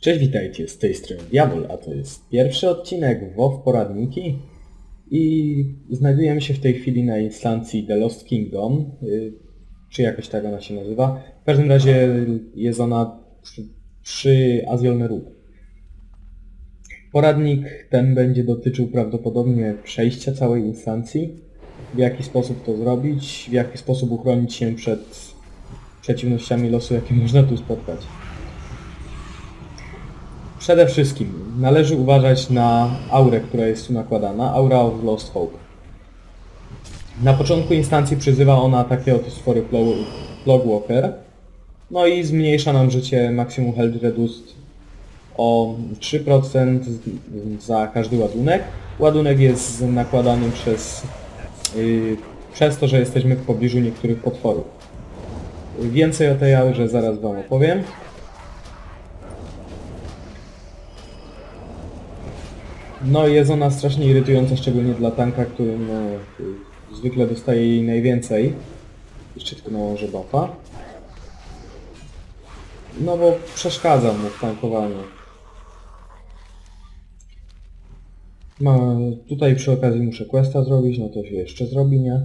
Cześć, witajcie, z tej strony Diabol, a to jest pierwszy odcinek WoW Poradniki i znajdujemy się w tej chwili na instancji The Lost Kingdom, y, czy jakoś tak ona się nazywa. W każdym razie jest ona przy, przy Azjolny Róg. Poradnik ten będzie dotyczył prawdopodobnie przejścia całej instancji, w jaki sposób to zrobić, w jaki sposób uchronić się przed przeciwnościami losu, jakie można tu spotkać. Przede wszystkim należy uważać na aurę, która jest tu nakładana, Aura of Lost Hope. Na początku instancji przyzywa ona takie oto stwory Plogwalker, no i zmniejsza nam życie Maximum Health Reduced o 3% z- za każdy ładunek. Ładunek jest nakładany przez, yy, przez to, że jesteśmy w pobliżu niektórych potworów. Więcej o tej aurze zaraz Wam opowiem. No jest ona strasznie irytująca, szczególnie dla tanka, który no, zwykle dostaje jej najwięcej. Jeszcze tylko nałożę buffa. No bo przeszkadza mu w tankowaniu. No, tutaj przy okazji muszę questa zrobić, no to się jeszcze zrobi, nie?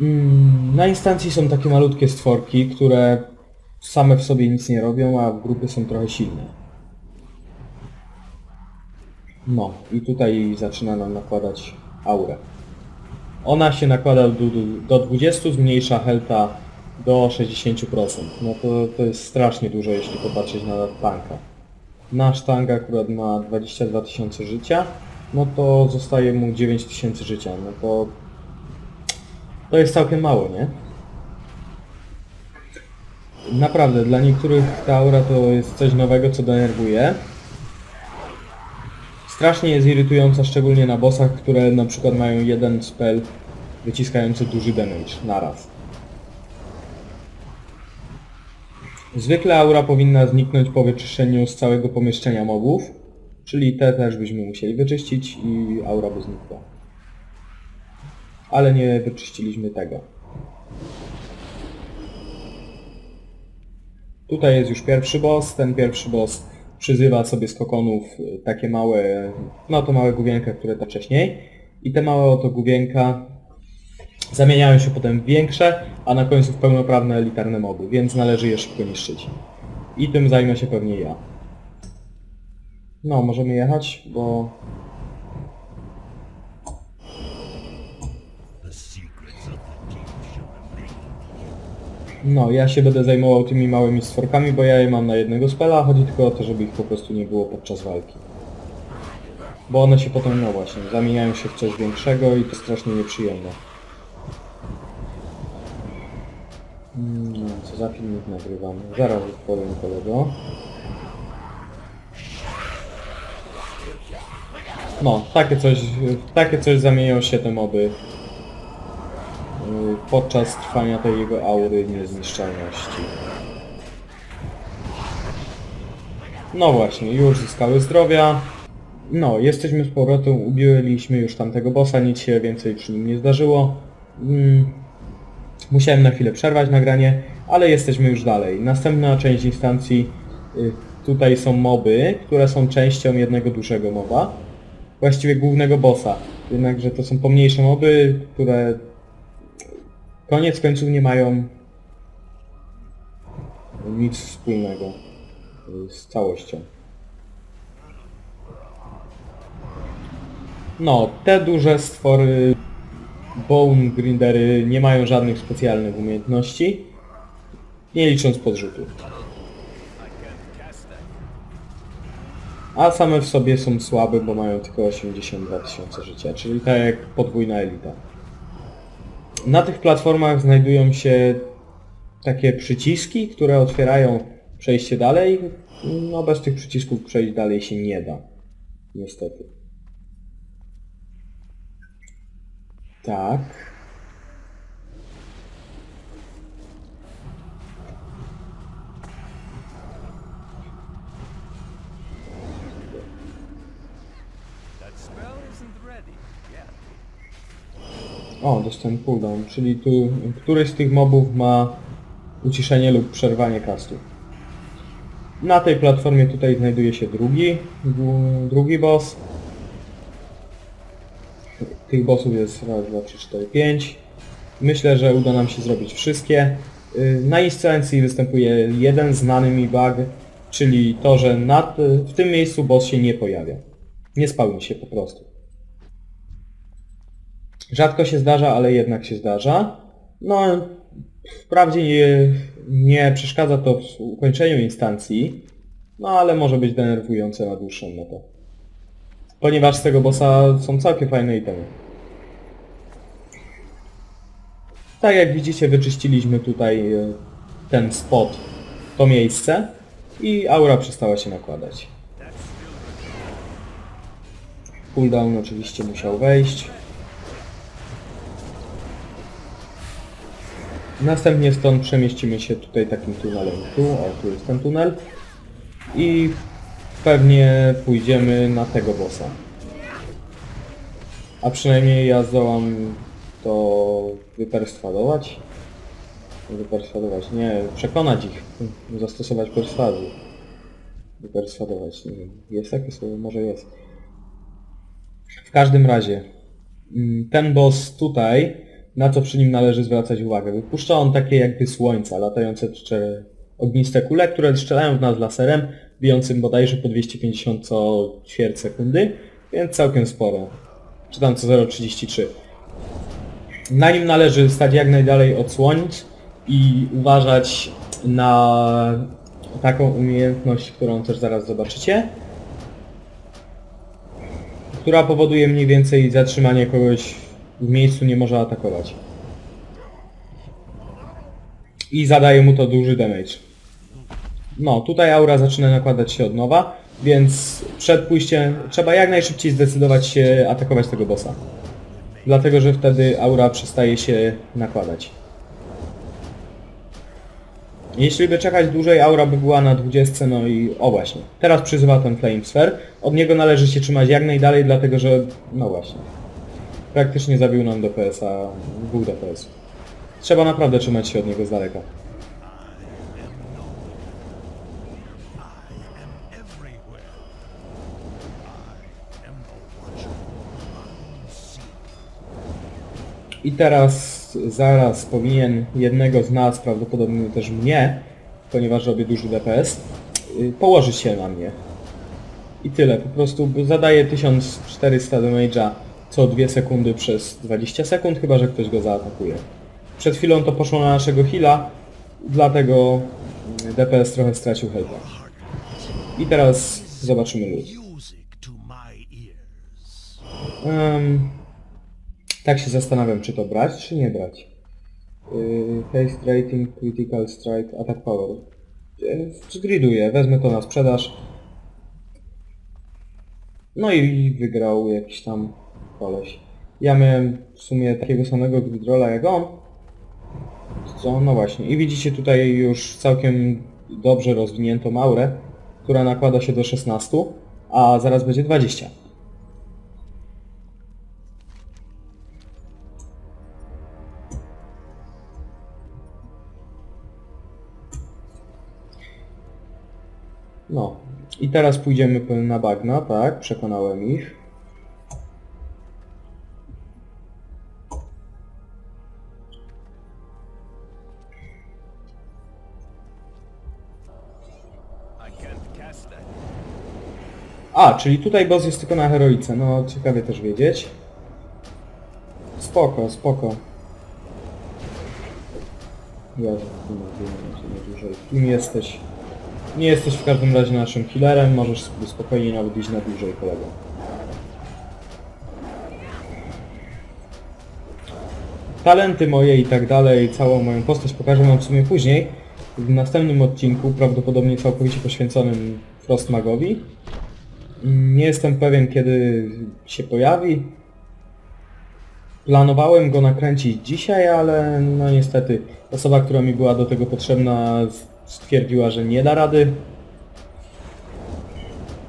Mm, Na instancji są takie malutkie stworki, które same w sobie nic nie robią, a w grupy są trochę silne. No i tutaj zaczyna nam nakładać aurę. Ona się nakłada do, do 20, zmniejsza helta do 60%. No to, to jest strasznie dużo, jeśli popatrzeć na tanka. Nasz tank akurat ma 22 tysiące życia, no to zostaje mu 9 tysięcy życia. No to to jest całkiem mało, nie? Naprawdę, dla niektórych ta aura to jest coś nowego, co denerwuje. Strasznie jest irytująca, szczególnie na bossach, które na przykład mają jeden spell wyciskający duży damage naraz. Zwykle aura powinna zniknąć po wyczyszczeniu z całego pomieszczenia mobów, czyli te też byśmy musieli wyczyścić i aura by znikła. Ale nie wyczyściliśmy tego. Tutaj jest już pierwszy boss. Ten pierwszy boss przyzywa sobie z kokonów y, takie małe, no to małe główienka, które to wcześniej. I te małe oto główienka zamieniają się potem w większe, a na końcu w pełnoprawne elitarne moby, więc należy je szybko niszczyć. I tym zajmę się pewnie ja. No, możemy jechać, bo No, ja się będę zajmował tymi małymi stworkami, bo ja je mam na jednego spela, chodzi tylko o to, żeby ich po prostu nie było podczas walki. Bo one się potem, no właśnie, zamieniają się w coś większego i to strasznie nieprzyjemne. Mm, No, co za filmik nagrywamy? Zaraz odpowiem kolego. No, takie coś, takie coś zamienią się te moby podczas trwania tej jego aury niezniszczalności. No właśnie, już zyskały zdrowia. No, jesteśmy z powrotem, ubiłyliśmy już tamtego bossa, nic się więcej przy nim nie zdarzyło. Mm, musiałem na chwilę przerwać nagranie, ale jesteśmy już dalej. Następna część instancji, y, tutaj są moby, które są częścią jednego dużego moba. Właściwie głównego bossa. Jednakże to są pomniejsze moby, które koniec końców nie mają nic wspólnego z całością. No, te duże stwory Bone Grindery nie mają żadnych specjalnych umiejętności, nie licząc podrzutów. A same w sobie są słabe, bo mają tylko 82 tysiące życia, czyli tak jak podwójna elita. Na tych platformach znajdują się takie przyciski, które otwierają przejście dalej. No bez tych przycisków przejść dalej się nie da. Niestety. Tak. O, dostałem cooldown, czyli tu któryś z tych mobów ma uciszenie lub przerwanie castu. Na tej platformie tutaj znajduje się drugi, dru- drugi boss. Tych bossów jest raz, dwa, trzy, cztery, pięć. Myślę, że uda nam się zrobić wszystkie. Y, Na instancji występuje jeden znany mi bug, czyli to, że nad, w tym miejscu boss się nie pojawia. Nie spełni się po prostu. Rzadko się zdarza, ale jednak się zdarza. No, wprawdzie nie, nie przeszkadza to w ukończeniu instancji, no ale może być denerwujące na dłuższą metę. Ponieważ z tego bossa są całkiem fajne itemy. Tak jak widzicie, wyczyściliśmy tutaj e, ten spot, to miejsce i aura przestała się nakładać. Cooldown oczywiście musiał wejść. Następnie stąd przemieścimy się tutaj takim tunelem tu, o tu jest ten tunel i pewnie pójdziemy na tego bossa. A przynajmniej ja zdołam to wyperswadować. Wyperswadować, nie, przekonać ich, zastosować perswazję. Wyperswadować, nie wiem, jest takie słowo? Może jest. W każdym razie, mm, ten boss tutaj, na co przy nim należy zwracać uwagę. Wypuszcza on takie jakby słońca, latające cztery ogniste kule, które strzelają w nas laserem, bijącym bodajże po 250 co ćwierć sekundy, więc całkiem sporo. Czy tam co 0,33. Na nim należy stać jak najdalej od słońc i uważać na taką umiejętność, którą też zaraz zobaczycie, która powoduje mniej więcej zatrzymanie kogoś w miejscu nie może atakować. I zadaje mu to duży damage. No, tutaj aura zaczyna nakładać się od nowa, więc przed pójściem trzeba jak najszybciej zdecydować się atakować tego bossa. Dlatego, że wtedy aura przestaje się nakładać. Jeśli by czekać dłużej, aura by była na 20, no i o właśnie. Teraz przyzywa ten Flame Sphere. Od niego należy się trzymać jak najdalej, dlatego że, no właśnie. Praktycznie zabił nam DPS-a, dwóch DPS. Trzeba naprawdę trzymać się od niego z daleka. I teraz zaraz powinien jednego z nas, prawdopodobnie też mnie, ponieważ robię duży DPS, y, położyć się na mnie. I tyle, po prostu zadaje 1400 damage'a co 2 sekundy przez 20 sekund, chyba że ktoś go zaatakuje. Przed chwilą to poszło na naszego heala, dlatego DPS trochę stracił health'a. I teraz zobaczymy lód. Em, tak się zastanawiam, czy to brać, czy nie brać. Yy, haste rating, critical strike, attack power. Zgriduję, wezmę to na sprzedaż. No i wygrał jakiś tam koleś. Ja miałem w sumie takiego samego gridrolla jak on. Co? No właśnie. I widzicie tutaj już całkiem dobrze rozwiniętą aurę, która nakłada się do 16, a zaraz będzie 20. No. I teraz pójdziemy na bagna, tak? Przekonałem ich. A, czyli tutaj boss jest tylko na heroice. No, ciekawie też wiedzieć. Spoko, spoko. Ja dłużej. Kim jesteś? Nie jesteś w każdym razie naszym killerem, możesz sobie spokojnie nawet iść na dłużej, kolego. Talenty moje i tak dalej, całą moją postać pokażę wam w sumie później. W następnym odcinku, prawdopodobnie całkowicie poświęconym Frostmagowi. Nie jestem pewien kiedy się pojawi. Planowałem go nakręcić dzisiaj, ale no niestety osoba, która mi była do tego potrzebna stwierdziła, że nie da rady.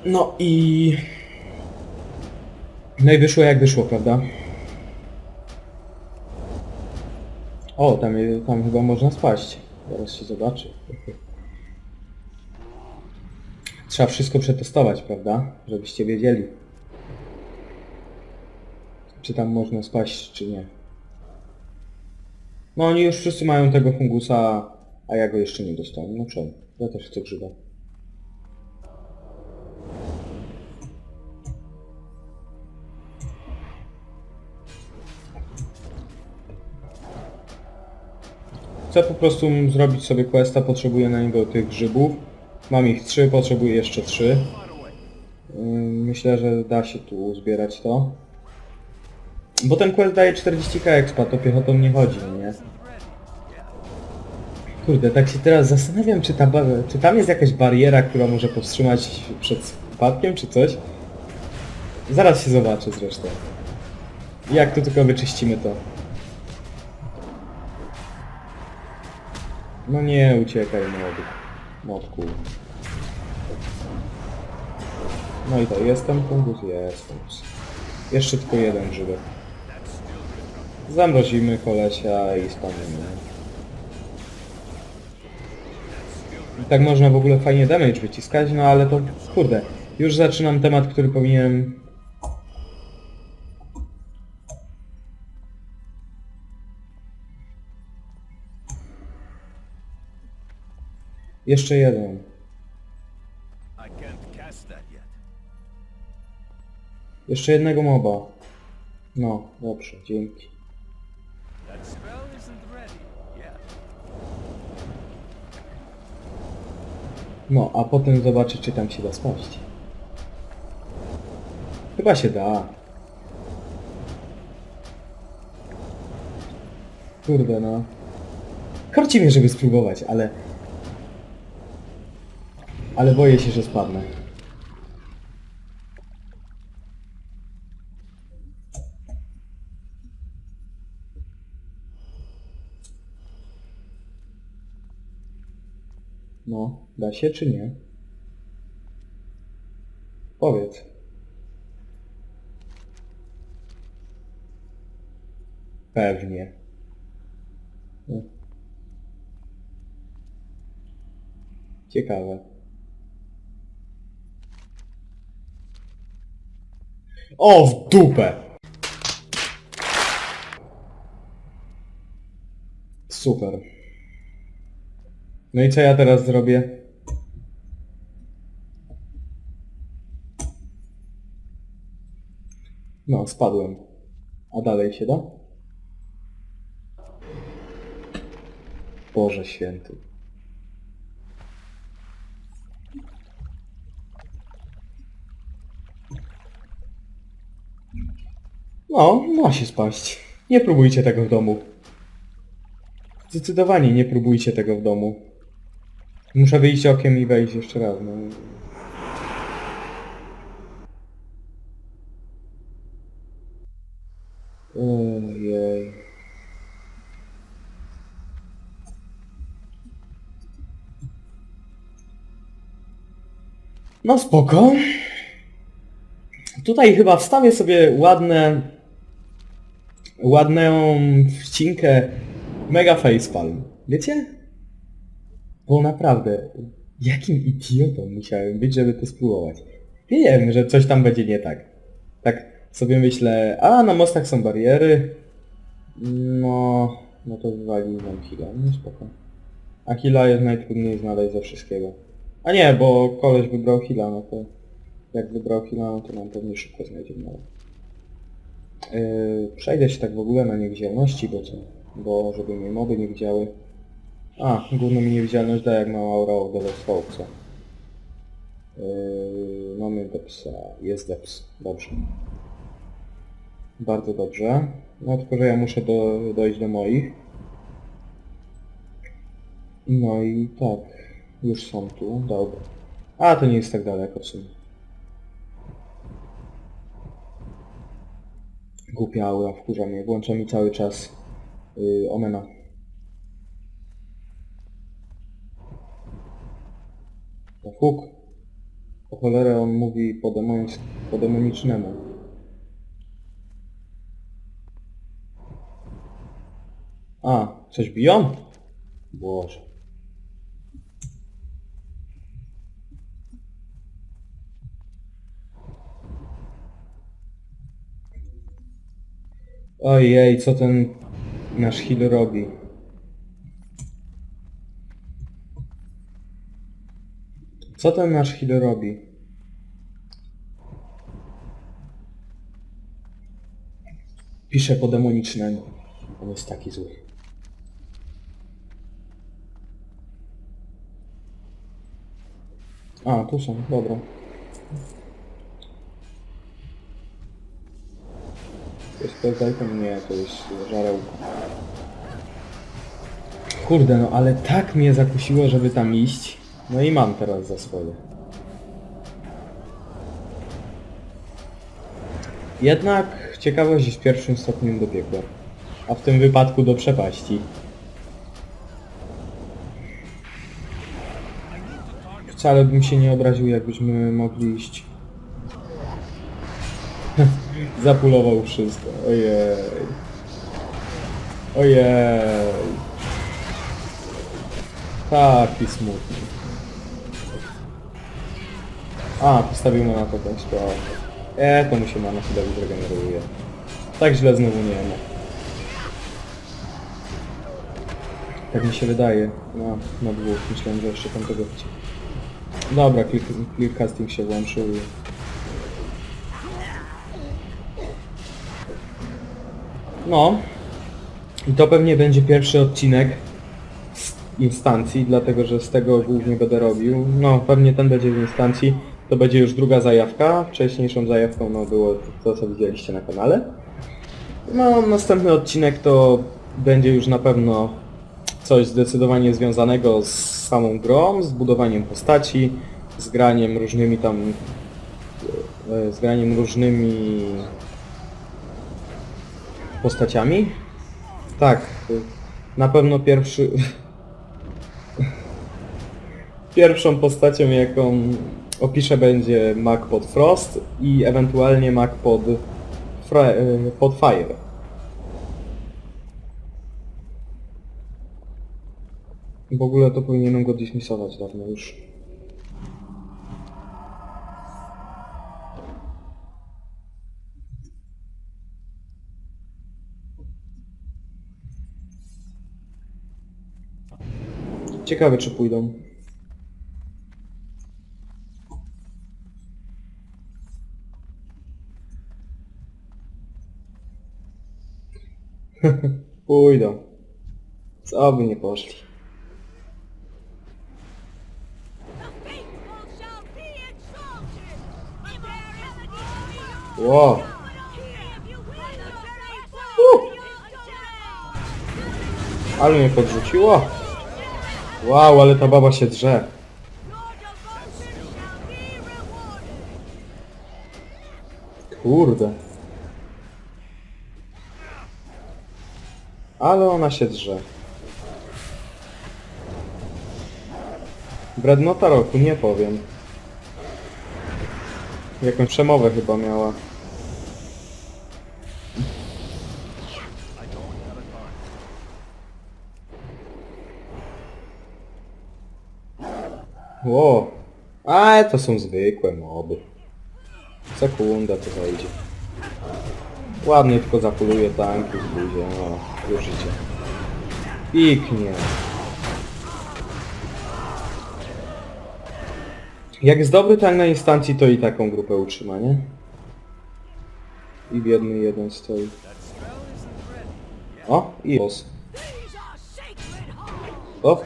No i... No i wyszło jak wyszło, prawda? O, tam, tam chyba można spaść. Zaraz się zobaczy. Trzeba wszystko przetestować, prawda? Żebyście wiedzieli. Czy tam można spaść, czy nie. No oni już wszyscy mają tego fungusa, a ja go jeszcze nie dostałem. No czemu? Ja też chcę grzyba. Chcę po prostu zrobić sobie questa, potrzebuję na niego tych grzybów. Mam ich trzy, potrzebuję jeszcze trzy. Myślę, że da się tu zbierać to. Bo ten quest daje 40k expa, to piechotą nie chodzi, nie? Kurde, tak się teraz zastanawiam, czy, ta, czy tam jest jakaś bariera, która może powstrzymać przed spadkiem, czy coś? Zaraz się zobaczę zresztą. Jak tu tylko wyczyścimy to. No nie, uciekaj młody. Młodku. No i to, jestem fungus? Jest fungus. Jeszcze tylko jeden grzybek. Zamrozimy kolesia i spanimy. I tak można w ogóle fajnie damage wyciskać, no ale to kurde. Już zaczynam temat, który powinienem... Jeszcze jeden. Jeszcze jednego moba. No, dobrze, dzięki. No, a potem zobaczę, czy tam się da spaść. Chyba się da. Kurde no. Korci mnie, żeby spróbować, ale... Ale boję się, że spadnę. No, da się czy nie? Powiedz. Pewnie. No. Ciekawe. O, w dupę! Super. No i co ja teraz zrobię? No, spadłem. A dalej się da? Boże święty. No, ma się spaść. Nie próbujcie tego w domu. Zdecydowanie nie próbujcie tego w domu. Muszę wyjść okiem i wejść jeszcze raz. No. Ojej. No spoko. Tutaj chyba wstawię sobie ładne ładną wcinkę Mega Facepalm. Wiecie? Bo naprawdę, jakim idiotą musiałem być, żeby to spróbować. Wiem, że coś tam będzie nie tak. Tak sobie myślę, a na mostach są bariery. No, no to wywali nam Hila. No spoko. A Hila jest najtrudniej znaleźć ze wszystkiego. A nie, bo koleś wybrał Hila, no to jak wybrał Hila, no to nam pewnie szybko znajdziemy. No. Yy, przejdę się tak w ogóle na niewidzialności, bo co? Bo żeby mnie moby nie widziały. A, główną mi niewidzialność da jak ma aura Hope, co? Yy, mamy Depsa, jest Deps, dobrze. Bardzo dobrze. No tylko, że ja muszę do, dojść do moich. No i tak, już są tu, dobra. A, to nie jest tak daleko w sumie. Głupia aura wkurza mnie, włącza mi cały czas yy, Omena. To huk. O cholerę on mówi po, demońs- po demonicznemu. A, coś biją? Boże. Ojej, co ten nasz heal robi? Co ten nasz heal robi? Piszę po demonicznego. On jest taki zły. A, tu są, dobra. Jest Peltajtem? Nie, to jest żarełko. Kurde, no ale tak mnie zakusiło, żeby tam iść. No i mam teraz za swoje. Jednak ciekawość jest pierwszym stopniem do piekła. A w tym wypadku do przepaści. Wcale bym się nie obraził, jakbyśmy mogli iść. Zapulował wszystko. Ojej. Ojej. Taki smutny. A, postawimy na to tą sprawę. E, to mu się mana chyba zregeneruje. Tak źle znowu nie ma. Tak mi się wydaje. No, na dwóch. Myślałem, że jeszcze tam tego chci. Dobra, clear, clear casting się włączył. i- No. I to pewnie będzie pierwszy odcinek z instancji, dlatego że z tego głównie będę robił. No, pewnie ten będzie w instancji. To będzie już druga zajawka. Wcześniejszą zajawką no, było to, co widzieliście na kanale. No, następny odcinek to będzie już na pewno coś zdecydowanie związanego z samą grą, z budowaniem postaci, z graniem różnymi tam... e, z graniem różnymi postaciami. Tak, na pewno pierwszy... Pierwszą postacią, jaką opiszę będzie Mac pod Frost i ewentualnie Mac pod, y, pod Fire. W ogóle to powinienem go dismissować dawno już. Ciekawe czy pójdą. pójdą. Co by nie poszli. Uh. faithful, Ale mnie podrzuciło. Wow, ale ta baba się drze. Kurde. Ale ona się drze. Brednota roku, nie powiem. Jakąś przemowę chyba miała. Ło. A to są zwykłe moby. Sekunda to wejdzie. Ładnie tylko zapoluje tanki z buzie, no, już idzie. Piknie. Jak jest dobry tank na instancji, to i taką grupę utrzyma, nie? I biedny jeden stoi. O, i boss. O,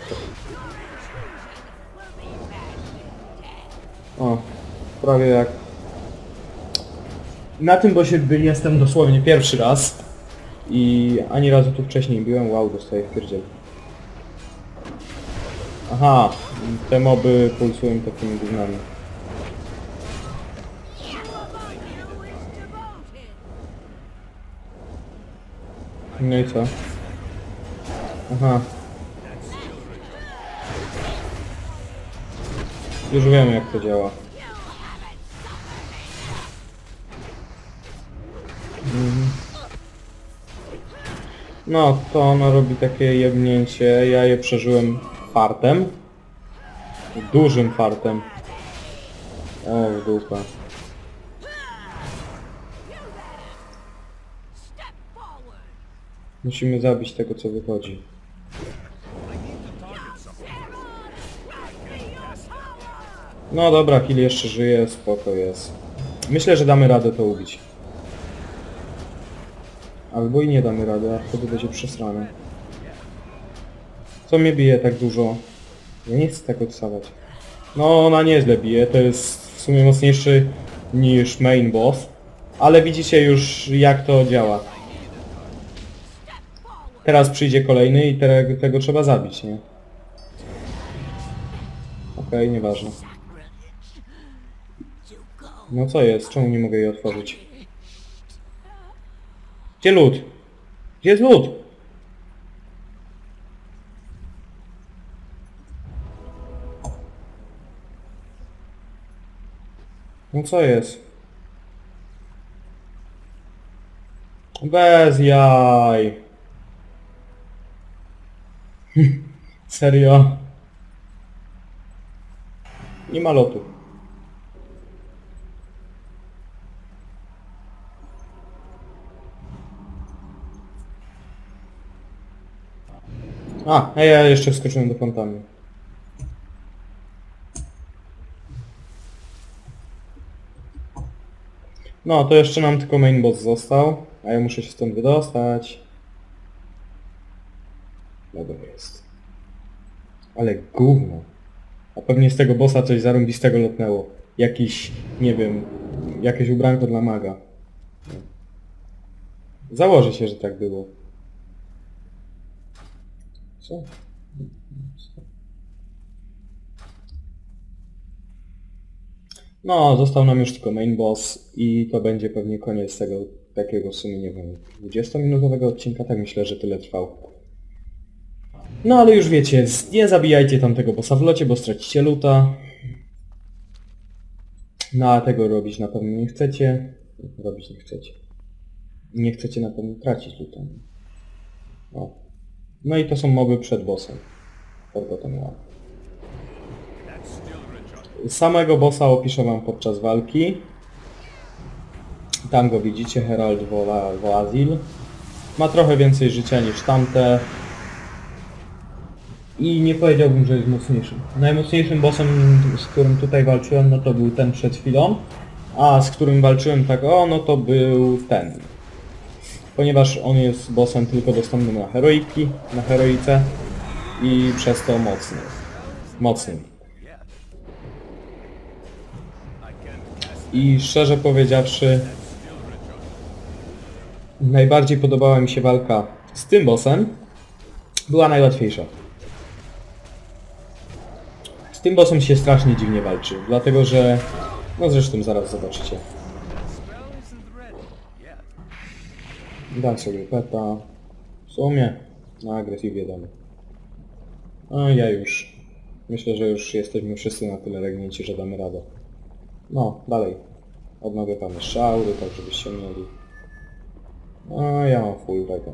o, prawie jak... Na tym bossie byli jestem dosłownie pierwszy raz. I ani razu tu wcześniej byłem, wow, dostaję w pierdziel. Aha, te moby pulsują takimi gównami. No i co? Aha. Już wiem jak to działa. Mhm. No, to ono robi takie jebnięcie. Ja je przeżyłem fartem. Dużym fartem. O, w dupę. Musimy zabić tego, co wychodzi. No dobra, Kill jeszcze żyje, spoko jest. Myślę, że damy radę to ubić. Albo i nie damy rady, a wtedy będzie przesrane. Co mnie bije tak dużo? Ja nie chcę tak odstawać. No, ona nieźle bije, to jest w sumie mocniejszy niż main boss. Ale widzicie już jak to działa. Teraz przyjdzie kolejny i te, tego trzeba zabić, nie? Okej, nieważne. No co jest? Czemu nie mogę jej otworzyć? Gdzie lód? Gdzie jest lód? No co jest? Bez jaj. Serio? Nie ma lotu. A, a ja jeszcze wskoczyłem do fontanny. No, to jeszcze nam tylko main boss został, a ja muszę się stąd wydostać. Dobra jest. Ale gówno. A pewnie z tego bossa coś zarąbistego lotnęło. Jakiś, nie wiem, jakieś ubranko dla maga. Założę się, że tak było. Co? No, został nam już tylko main boss i to będzie pewnie koniec tego takiego w sumie, nie wiem, 20-minutowego odcinka, tak myślę, że tyle trwał. No ale już wiecie, nie zabijajcie tamtego bossa w locie, bo stracicie luta. No a tego robić na pewno nie chcecie. Robić nie chcecie. Nie chcecie na pewno tracić luta. O. No i to są moby przed bossem. Forgotten One. Samego bossa opiszę wam podczas walki. Tam go widzicie, Herald Wola- Woazil. Ma trochę więcej życia niż tamte. I nie powiedziałbym, że jest mocniejszym. Najmocniejszym bossem, z którym tutaj walczyłem, no to był ten przed chwilą. A z którym walczyłem tak o, no to był ten. Ponieważ on jest bossem tylko dostępnym na heroiki, na heroice i przez to mocny. Mocny. I szczerze powiedziawszy, najbardziej podobała mi się walka z tym bossem. Była najłatwiejsza. Z tym bossem się strasznie dziwnie walczy, dlatego że... No zresztą zaraz zobaczycie. Dam sobie peta. W sumie na agresję damy. No ja już. Myślę, że już jesteśmy wszyscy na tyle regnięci, że damy radę. No, dalej. Odnowię tam jeszcze aury, tak żebyście mieli. No ja mam full tego.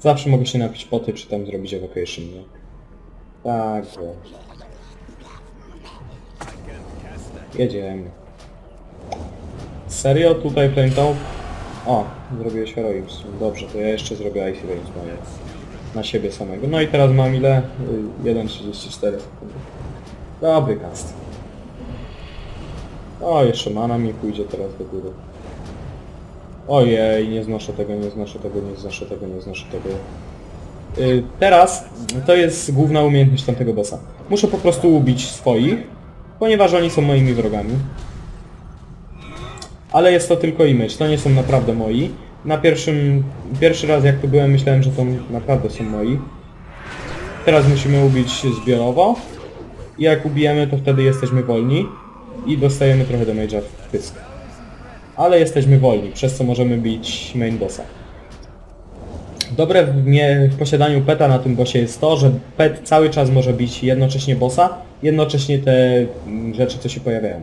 Zawsze mogę się napić poty, czy tam zrobić evacuation, nie? Tak. Jedziemy. Serio? Tutaj Flametown? O, zrobiłeś Heroics. Dobrze, to ja jeszcze zrobię Icy Veins moje. Na siebie samego. No i teraz mam ile? Y, 1.34 Dobry cast. O, jeszcze mana mi pójdzie teraz do góry. Ojej, nie znoszę tego, nie znoszę tego, nie znoszę tego, nie znoszę tego. Y, teraz to jest główna umiejętność tamtego bossa. Muszę po prostu ubić swoich, ponieważ oni są moimi wrogami. Ale jest to tylko image, to nie są naprawdę moi. Na pierwszym, pierwszy raz jak tu byłem myślałem, że to naprawdę są moi. Teraz musimy ubić zbiorowo. I jak ubijemy to wtedy jesteśmy wolni. I dostajemy trochę damage'a w pysk. Ale jesteśmy wolni, przez co możemy bić main bossa. Dobre w, mie- w posiadaniu peta na tym bossie jest to, że pet cały czas może bić jednocześnie bossa, jednocześnie te mm, rzeczy co się pojawiają.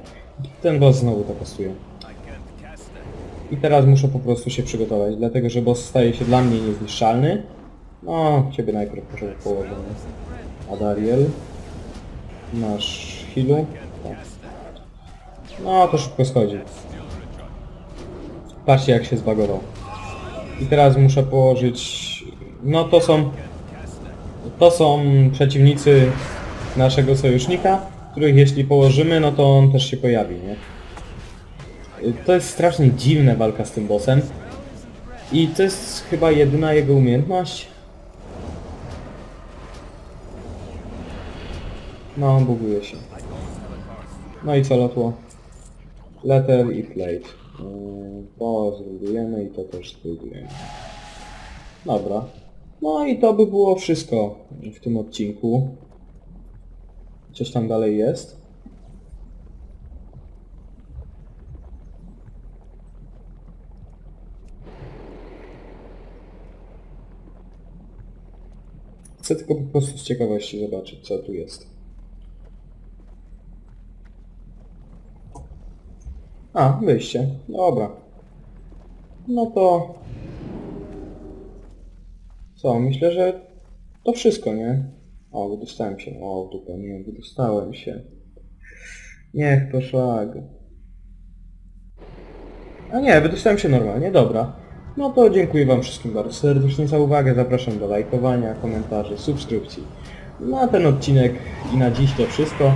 Ten boss znowu to kastuje. I can't cast it. I teraz muszę po prostu się przygotować, dlatego że boss staje się dla mnie niezniszczalny. No, ciebie najpierw proszę położę. Adariel. Nasz healu. Tak. No, to szybko schodzi. Patrzcie jak się zbagował. I teraz muszę położyć No to są... To są przeciwnicy naszego sojusznika, których jeśli położymy, no to on też się pojawi, nie? To jest strasznie dziwna walka z tym bossem. I to jest chyba jedyna jego umiejętność. No, buguje się. No i co lotło? Letter i plate. To zbudujemy i to też zbudujemy. Dobra. No i to by było wszystko w tym odcinku. Coś tam dalej jest. Chcę tylko po prostu z ciekawości zobaczyć, co tu jest. A, wyjście. Dobra. No to... Co, myślę, że to wszystko, nie? O, wydostałem się. O, dupę, nie, wydostałem się. Niech to szlag. A nie, wydostałem się normalnie, dobra. No to dziękuję Wam wszystkim bardzo serdecznie za uwagę, zapraszam do lajkowania, komentarzy, subskrypcji. Na ten odcinek i na dziś to wszystko.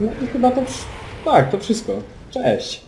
No i chyba to... Tak, to wszystko. Cześć!